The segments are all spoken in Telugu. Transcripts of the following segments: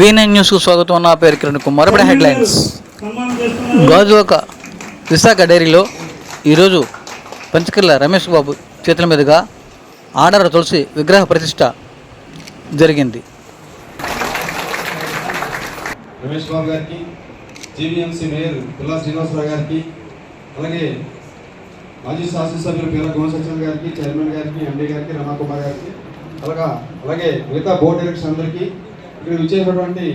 వీనైన్ న్యూస్కు స్వాగతం నా పేరు కిరణ్ కుమార్. ఇప్పుడు హెడ్లైన్స్ గాజువాక విశాఖ డైరీలో ఈరోజు పంచకర్ల రమేష్ బాబు చేతుల మీదుగా ఆడర తులసి విగ్రహ ప్రతిష్ట జరిగింది. రమేష్ బాబు గారికి జీవీఎంసీ మేయర్ పిల్లా శ్రీనివాసరావు గారికి అలాగే మాజీ శాసనసభ్యులు పిల్ల గుణసత్యం గారికి చైర్మన్ గారికి ఎండీ గారికి రమాకుమార్ గారికి అలాగా అలాగే మిగతా బోర్డు డైరెక్టర్స్ అందరికీ ఇక్కడ విచ్చేసినటువంటి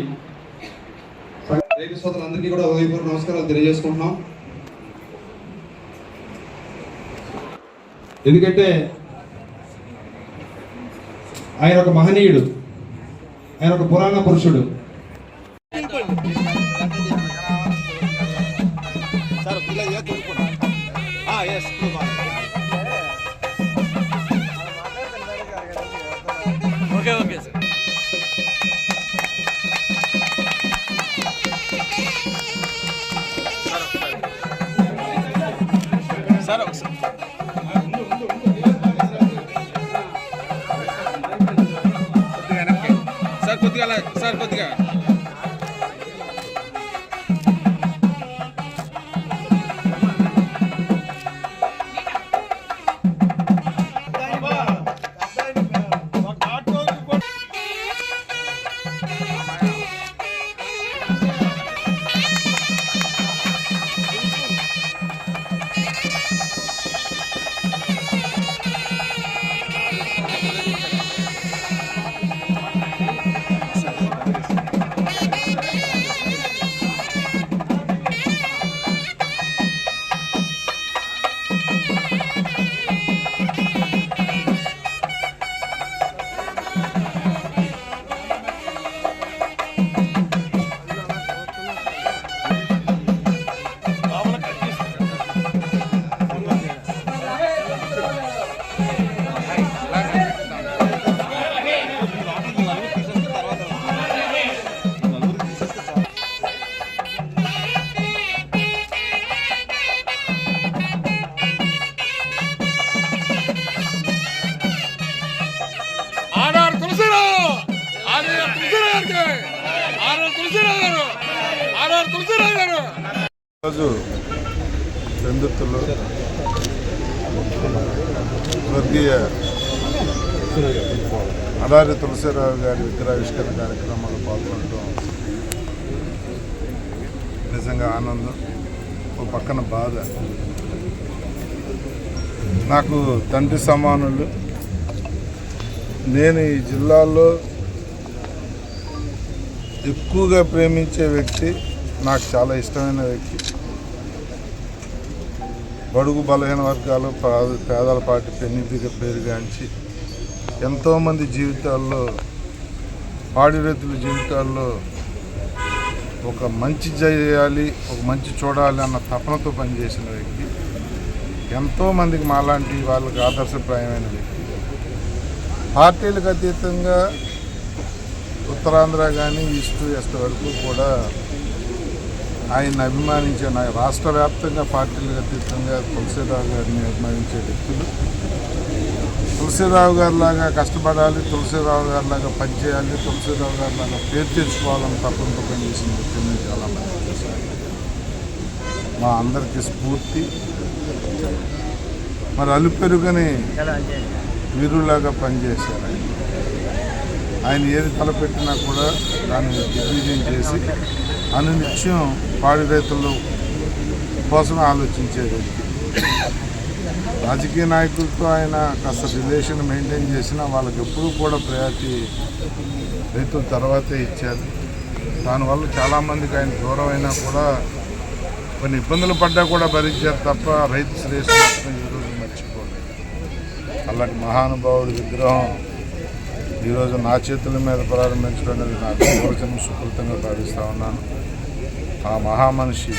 రైతు సోదరులందరికీ కూడా ఉదయపూర్వ నమస్కారాలు తెలియజేసుకుంటున్నాం. ఎందుకంటే ఆయన ఒక మహనీయుడు ఆయన ఒక పురాణ పురుషుడు. సార్ కొద్దిగా అలా- sir R R Tulasi Rao పెందుతుల్లో స్వర్గీయ అడారి తులసిరావు గారి విగ్రహావిష్కరణ కార్యక్రమాలు పాల్గొనడం నిజంగా ఆనందం. ఒక పక్కన బాధ. నాకు తండ్రి సమానులు. నేను ఈ జిల్లాలో ఎక్కువగా ప్రేమించే వ్యక్తి నాకు చాలా ఇష్టమైన వ్యక్తి. బడుగు బలహీన వర్గాలు పేదల పాటి పెన్నిదిగా పేరుగాంచి ఎంతోమంది జీవితాల్లో పాడి రైతుల జీవితాల్లో ఒక మంచి చేయాలి ఒక మంచి చూడాలి అన్న తపనతో పనిచేసిన వ్యక్తి. ఎంతోమందికి మాలాంటి వాళ్ళకి ఆదర్శప్రాయమైన వ్యక్తి. పార్టీలకు అతీతంగా ఉత్తరాంధ్ర కానీ ఈస్ట్ వెస్ట్ వరకు కూడా ఆయన అభిమానించే నా రాష్ట్ర వ్యాప్తంగా పార్టీలకు అతీతంగా తులసిరావు గారిని అభిమానించే వ్యక్తులు. తులసిరావు గారి లాగా కష్టపడాలి తులసిరావు గారి లాగా పనిచేయాలి తులసిరావు గారి లాగా పేరు తెచ్చుకోవాలని తప్పంతో పనిచేసిన వ్యక్తుల్ని చాలామంది చూశాను. మా అందరికీ స్ఫూర్తి. మరి అలుపెరుగని వీరులాగా పనిచేశారు ఆయన. ఆయన ఏది తలపెట్టినా కూడా దాన్ని దిగ్విజయం చేసి అనునిత్యం పాడి రైతుల కోసమే ఆలోచించే వ్యక్తి రాజకీయ నాయకులతో ఆయన కాస్త రిలేషన్ మెయింటైన్ చేసినా వాళ్ళకి ఎప్పుడూ కూడా ప్రయారిటీ రైతుల తర్వాతే ఇచ్చారు. దానివల్ల చాలామందికి ఆయన దూరం అయినా కూడా కొన్ని ఇబ్బందులు పడ్డా కూడా భరించారు తప్ప రైతు శ్రేష్ఠ ఈరోజు మర్చిపోలేదు. అలాంటి మహానుభావుడి విగ్రహం ఈరోజు నా చేతుల మీద ప్రారంభించడం అనేది నాకు ఆలోచన సుకృతంగా భావిస్తూ ఉన్నాను. ఆ మహామనిషి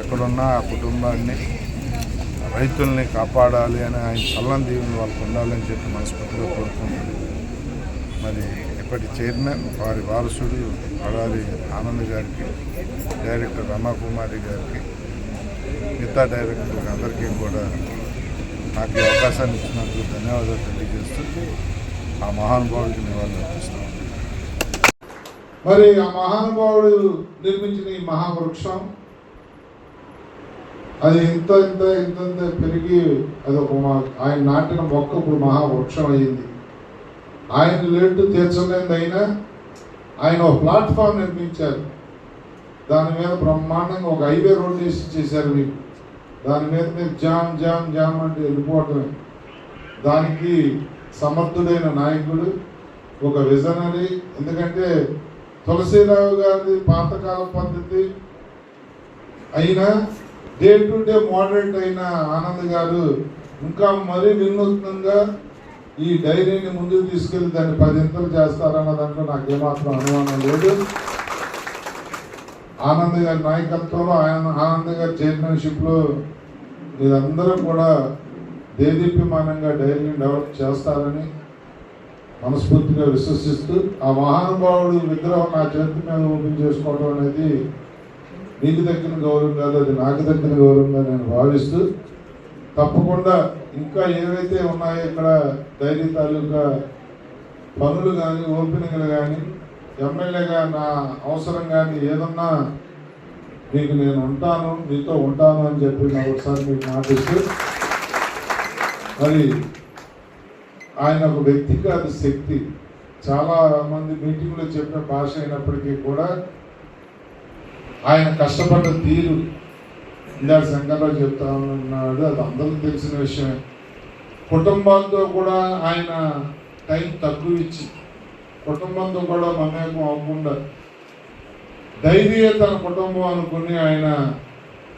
ఎక్కడున్నా ఆ కుటుంబాన్ని రైతుల్ని కాపాడాలి అని ఆయన చల్లం దీవుని వాళ్ళకు ఉండాలని చెప్పి మనస్ఫూర్తిగా కోరుకుంటుంది మరి ఇప్పటి చైర్మన్ వారి వారసుడు అడారి ఆనంద్ గారికి డైరెక్టర్ రమాకుమారి గారికి మిగతా డైరెక్టర్ అందరికీ కూడా నాకు ఈ అవకాశాన్ని ఇచ్చినందుకు ధన్యవాదాలు తెలియజేస్తూ ఆ మహానుభావుడికి నివాళులు అర్పిస్తాం. మరి ఆ మహానుభావుడు నిర్మించిన ఈ మహావృక్షం అది ఇంత ఇంత ఇంత ఇంత పెరిగి అది ఒక మా- ఆయన నాటిన మొక్క ఇప్పుడు మహావృక్షం అయ్యింది ఆయన లేటు తీర్చలేనిది అయినా ఆయన ఒక ప్లాట్ఫామ్ నిర్మించారు. దాని మీద బ్రహ్మాండంగా ఒక హైవే రోడ్ వేసి చేశారు మీకు దాని మీద మీరు జామ్ జామ్ జామ్ అంటే వెళ్ళిపోవటమే. దానికి సమర్థుడైన నాయకుడు ఒక విజనరీ ఎందుకంటే తులసీరావు గారి పాతకాల పద్ధతి అయినా డే టు డే మోడరేట్ అయిన ఆనంద్ గారు ఇంకా మరీ వినూత్నంగా ఈ డైరీని ముందుకు తీసుకెళ్ళి దాన్ని పదింతలు చేస్తారన్న దాంట్లో నాకు ఏమాత్రం అనుమానం లేదు. ఆనంద్ గారి నాయకత్వంలో ఆయన ఆనంద్ గారి చైర్మన్షిప్లో మీరందరూ కూడా దేదీప్యమానంగా డైరీని డెవలప్ చేస్తారని మనస్ఫూర్తిగా విశ్వసిస్తూ ఆ మహానుభావుడు విగ్రహం నా చేతి మీద ఓపెన్ చేసుకోవడం అనేది నీకు దక్కిన గౌరవం కాదు అది నాకు దక్కిన గౌరవంగా నేను భావిస్తూ తప్పకుండా ఇంకా ఏవైతే ఉన్నాయో ఇక్కడ డైరీ తాలూకా పనులు కానీ ఓపెనింగ్లు కానీ ఎమ్మెల్యేగా నా అవసరం కానీ ఏదన్నా మీకు నేను ఉంటాను మీతో ఉంటాను అని చెప్పి నా ఒకసారి మీకు మాటిస్తూ మరి ఆయన ఒక వ్యక్తి కాదు శక్తి. చాలా మంది మీటింగ్లో చెప్పిన భాష అయినప్పటికీ కూడా ఆయన కష్టపడ్డ తీరు ఇందాక శంకర్రావు చెప్తా ఉన్నాడు. అది అందరికీ తెలిసిన విషయమే. కుటుంబాలతో కూడా ఆయన టైం తక్కువ ఇచ్చి కుటుంబంతో కూడా మమేకం అవ్వకుండా ధైర్య తన కుటుంబం అనుకుని ఆయన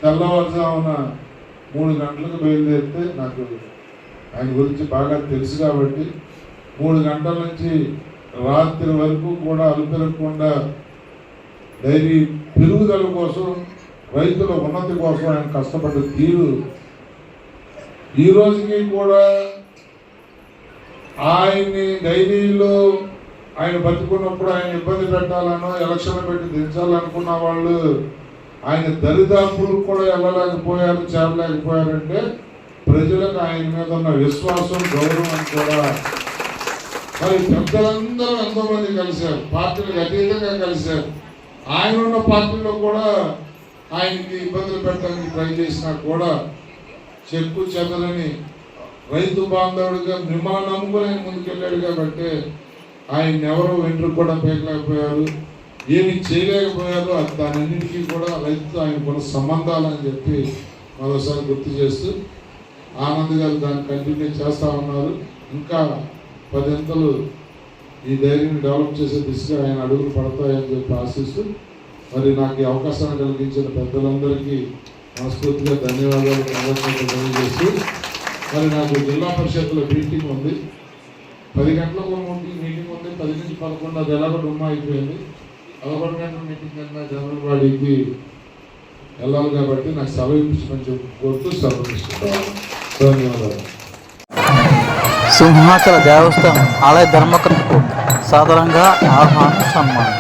తెల్లవారుజామున మూడు గంటలకు బయలుదేరితే నాకు ఆయన గురించి బాగా తెలుసు కాబట్టి మూడు గంటల నుంచి రాత్రి వరకు కూడా అలుపెరగకుండా డైరీ పెరుగుదల కోసం రైతుల ఉన్నతి కోసం ఆయన కష్టపడ్డ తీరు. ఈ రోజుకి కూడా ఆయన్ని డైరీలో ఆయన బతుకున్నప్పుడు ఆయన ఇబ్బంది పెట్టాలనో ఎలక్షన్ పెట్టి దించాలనుకున్న వాళ్ళు ఆయన దరిదాపులకు కూడా వెళ్ళలేకపోయారు చేరలేకపోయారంటే ప్రజలకు ఆయన మీద ఉన్న విశ్వాసం గౌరవం కూడా మరి పెద్దలందరూ ఎంతోమంది కలిశారు. పార్టీలకు అతీతంగా కలిశారు. ఆయన ఉన్న పార్టీలో కూడా ఆయనకి ఇబ్బందులు పెట్టడానికి ట్రై చేసినా కూడా చెప్పు చెదలని రైతు బాంధవుడిగా మిమ్మల్ని నమ్ముకుని ఆయన ముందుకెళ్ళాడు కాబట్టి ఆయన ఎవరు వెంట్రుకు కూడా పేకలేకపోయారు. ఏమి చేయలేకపోయారు. అది దానన్నిటికీ కూడా రైతుతో ఆయనకున్న సంబంధాలు అని చెప్పి మరోసారి గుర్తు చేస్తూ ఆనంద్ గారు దాన్ని కంటిన్యూ చేస్తా ఉన్నారు. ఇంకా పదింతలు ఈ ధైర్యం డెవలప్ చేసే దిశగా ఆయన అడుగులు పడతాయని చెప్పి ఆశిస్తూ మరి నాకు ఈ అవకాశాన్ని కలిగించిన పెద్దలందరికీ మనస్ఫూర్తిగా ధన్యవాదాలు కృతజ్ఞతలు తెలియజేస్తూ మరి నాకు జిల్లా పరిషత్లో మీటింగ్ ఉంది. పది గంటలకు మీటింగ్ మీటింగ్ ఉంది. పది నుంచి పదకొండు అది ఎలాగో డుమ్మా అయిపోయింది. పదకొండు గంటల మీటింగ్ కన్నా జనరల్ బాడీకి వెళ్ళాలి కాబట్టి నాకు సెలవు ఇప్పించమని చెప్పి కోరుతూ సెలవు ఇస్తున్నాను. ధన్యవాదాలు సింహాచల దేవస్థానం ఆలయ ధర్మకర్తకు సాధారణంగా ఆహ్వానం సన్మానం.